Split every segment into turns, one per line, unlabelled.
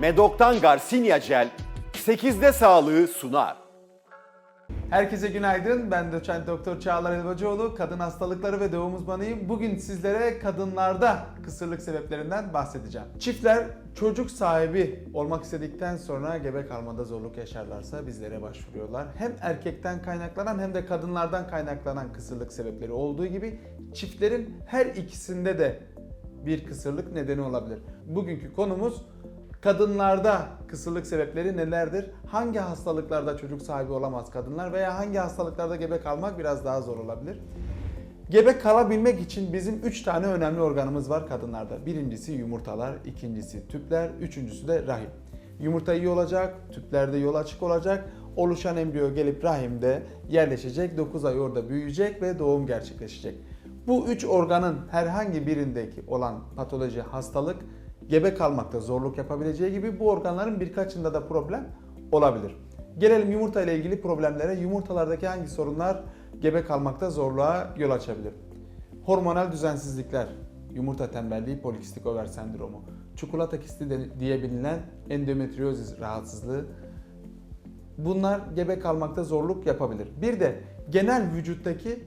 Medok'tan Garcinia Gel 8'de sağlığı sunar.
Herkese günaydın. Ben doçent doktor Çağlar Elbacıoğlu. Kadın hastalıkları ve doğum uzmanıyım. Bugün sizlere kadınlarda kısırlık sebeplerinden bahsedeceğim. Çiftler çocuk sahibi olmak istedikten sonra gebe kalmada zorluk yaşarlarsa bizlere başvuruyorlar. Hem erkekten kaynaklanan hem de kadınlardan kaynaklanan kısırlık sebepleri olduğu gibi çiftlerin her ikisinde de bir kısırlık nedeni olabilir. Bugünkü konumuz Kadınlarda kısırlık sebepleri nelerdir? Hangi hastalıklarda çocuk sahibi olamaz kadınlar veya hangi hastalıklarda gebe kalmak biraz daha zor olabilir? Gebe kalabilmek için bizim 3 tane önemli organımız var kadınlarda. Birincisi yumurtalar, ikincisi tüpler, üçüncüsü de rahim. Yumurta iyi olacak, tüplerde yol açık olacak, oluşan embriyo gelip rahimde yerleşecek, 9 ay orada büyüyecek ve doğum gerçekleşecek. Bu üç organın herhangi birindeki olan patoloji, hastalık gebe kalmakta zorluk yapabileceği gibi bu organların birkaçında da problem olabilir. Gelelim yumurta ile ilgili problemlere. Yumurtalardaki hangi sorunlar gebe kalmakta zorluğa yol açabilir? Hormonal düzensizlikler, yumurta tembelliği, polikistik over sendromu, çikolata kisti diye bilinen endometriozis rahatsızlığı, bunlar gebe kalmakta zorluk yapabilir. Bir de genel vücuttaki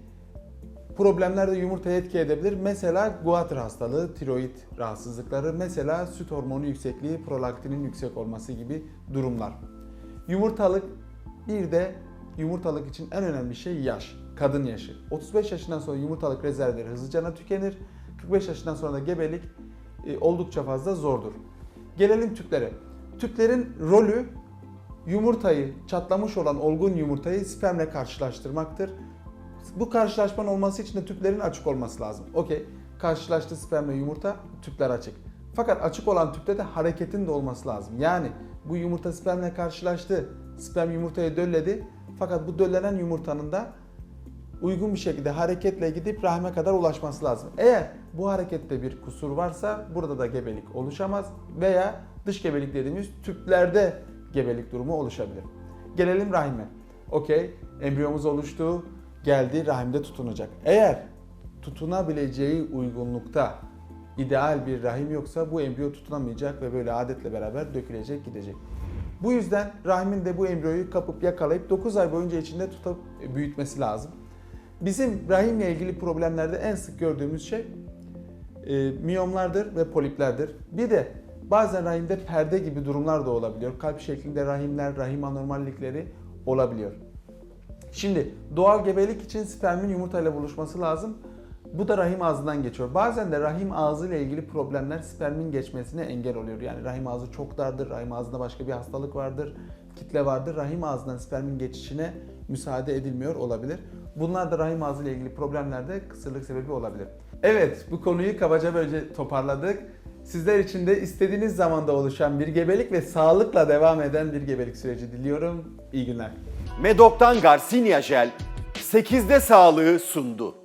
problemler de yumurtaya etki edebilir. Mesela guatr hastalığı, tiroid rahatsızlıkları, mesela süt hormonu yüksekliği, prolaktinin yüksek olması gibi durumlar. Yumurtalık bir de yumurtalık için en önemli şey yaş, kadın yaşı. 35 yaşından sonra yumurtalık rezervleri hızlıca tükenir. 45 yaşından sonra da gebelik e, oldukça fazla zordur. Gelelim tüplere. Tüplerin rolü yumurtayı, çatlamış olan olgun yumurtayı spermle karşılaştırmaktır. Bu karşılaşmanın olması için de tüplerin açık olması lazım. Okey, karşılaştı spermle yumurta, tüpler açık. Fakat açık olan tüpte de hareketin de olması lazım. Yani bu yumurta spermle karşılaştı, sperm yumurtaya dölledi. Fakat bu döllenen yumurtanın da uygun bir şekilde hareketle gidip rahme kadar ulaşması lazım. Eğer bu harekette bir kusur varsa burada da gebelik oluşamaz veya dış gebelik dediğimiz tüplerde gebelik durumu oluşabilir. Gelelim rahime. Okey, embriyomuz oluştu, geldi rahimde tutunacak. Eğer tutunabileceği uygunlukta ideal bir rahim yoksa bu embriyo tutunamayacak ve böyle adetle beraber dökülecek gidecek. Bu yüzden rahimin de bu embriyoyu kapıp yakalayıp 9 ay boyunca içinde tutup büyütmesi lazım. Bizim rahimle ilgili problemlerde en sık gördüğümüz şey e, miyomlardır ve poliplerdir. Bir de bazen rahimde perde gibi durumlar da olabiliyor. Kalp şeklinde rahimler, rahim anormallikleri olabiliyor. Şimdi doğal gebelik için spermin yumurtayla buluşması lazım. Bu da rahim ağzından geçiyor. Bazen de rahim ağzı ile ilgili problemler spermin geçmesine engel oluyor. Yani rahim ağzı çok dardır, rahim ağzında başka bir hastalık vardır, kitle vardır. Rahim ağzından spermin geçişine müsaade edilmiyor olabilir. Bunlar da rahim ağzı ile ilgili problemlerde kısırlık sebebi olabilir. Evet, bu konuyu kabaca böylece toparladık. Sizler için de istediğiniz zamanda oluşan bir gebelik ve sağlıkla devam eden bir gebelik süreci diliyorum. İyi günler.
Medok'tan Garcinia Gel 8'de sağlığı sundu.